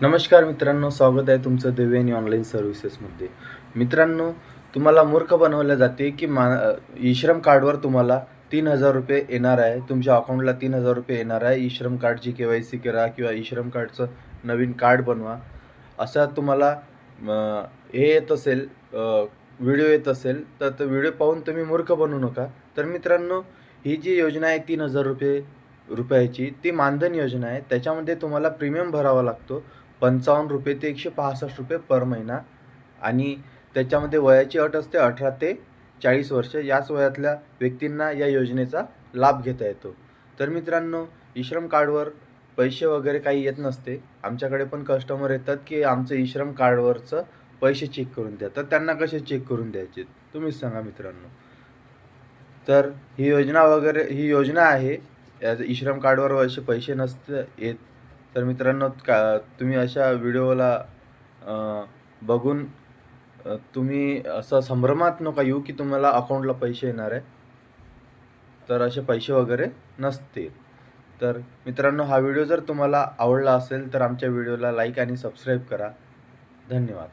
नमस्कार मित्रांनो स्वागत आहे तुमचं देवेनी ऑनलाईन सर्व्हिसेसमध्ये मित्रांनो तुम्हाला मूर्ख बनवलं जाते की मा ई श्रम कार्डवर तुम्हाला तीन हजार रुपये येणार आहे. तुमच्या अकाउंटला तीन हजार रुपये येणार आहे. ई श्रम कार्डची के वाय सी करा किंवा ई श्रम कार्डचं नवीन कार्ड बनवा. असा तुम्हाला हे येत असेल व्हिडिओ येत असेल तर तो व्हिडिओ पाहून तुम्ही मूर्ख बनू नका. तर मित्रांनो ही जी योजना आहे तीन हजार रुपये रुपयाची ती मानधन योजना आहे. त्याच्यामध्ये तुम्हाला प्रीमियम भरावा लागतो. पंचावन्न रुपये ते एकशे पासष्ट रुपये पर महिना. आणि त्याच्यामध्ये वयाची अट असते अठरा ते चाळीस वर्ष. याच वयातल्या व्यक्तींना या योजनेचा लाभ घेता येतो. तर मित्रांनो इश्रम कार्डवर पैसे वगैरे काही येत नसते. आमच्याकडे पण कस्टमर येतात की आमचं इश्रम कार्डवरचं पैसे चेक करून द्या. तर त्यांना कसे चेक करून द्यायचे? तुम्हीच सांगा मित्रांनो. तर ही योजना वगैरे ही योजना आहे. या कार्डवर असे पैसे नसते येत तर मित्रांनो का तुम्ही अशा व्हिडिओला बघून तुम्ही असं संभ्रमात नका येऊ की तुम्हाला अकाउंटला पैसे येणार आहे. तर असे पैसे वगैरे नसतील. तर मित्रांनो हा व्हिडिओ जर तुम्हाला आवडला असेल तर आमच्या व्हिडिओला लाईक आणि सबस्क्राईब करा. धन्यवाद.